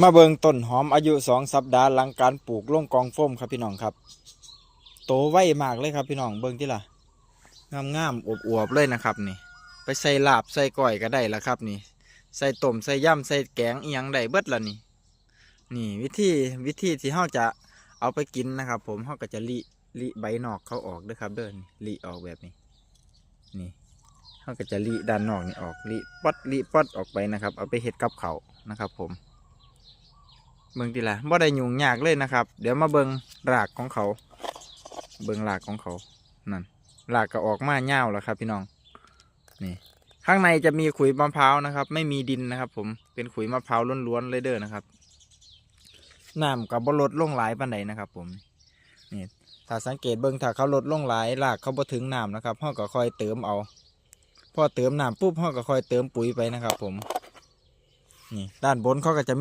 มาเบิงต้นหอมอายุสองสัปดาห์หลังการปลูกลงกองโฟมครับพี่น้องครับ โตไวมากเลยครับพี่น้องเบิงที่ล่ะงามงามๆอวบๆเลยนะครับนี่ ไปใส่ลาบใส่ก้อยก็ได้ละครับนี่ ใส่ต้มใส่ย่ำใส่แกงอีหยังได้เบิดละนี่ นี่วิธีวิธีที่เฮาจะเอาไปกินนะครับ ผมเฮาก็จะลิลิใบนอกเขาออกด้วยครับเด้อนี่ลิออกแบบนี้ นี่เฮาก็จะลิด้านนอกนี่ออกลิปัดลิปัดออกไปนะครับ เอาไปเฮ็ดกับเขานะครับ ผม เบิ่งดีละบ่ได้ยุ่งยากเลยนะครับ เดี๋ยวมาเบิ่งรากของเขา เบิ่งรากของเขา นั่นรากก็ออกมาเง่าวแล้วครับพี่น้อง นี่ ข้างในจะมีขุยมะพร้าวนะครับ ไม่มีดินนะครับ ผม เป็นขุยมะพร้าวล้วนๆเลยเด้อนะครับ น้ำกับบลดลงหลายปานใดนะครับ ผม นี่ ถ้าสังเกตเบิ่งถ้าเขาลดลงหลายรากเขาบ่ถึงน้ำนะครับเฮาก็คอยเติมเอา พอเติมน้ำปุ๊บเฮาก็คอยเติมปุ๋ยไปนะครับ ผม นี่ ด้านบนเขาก็จะ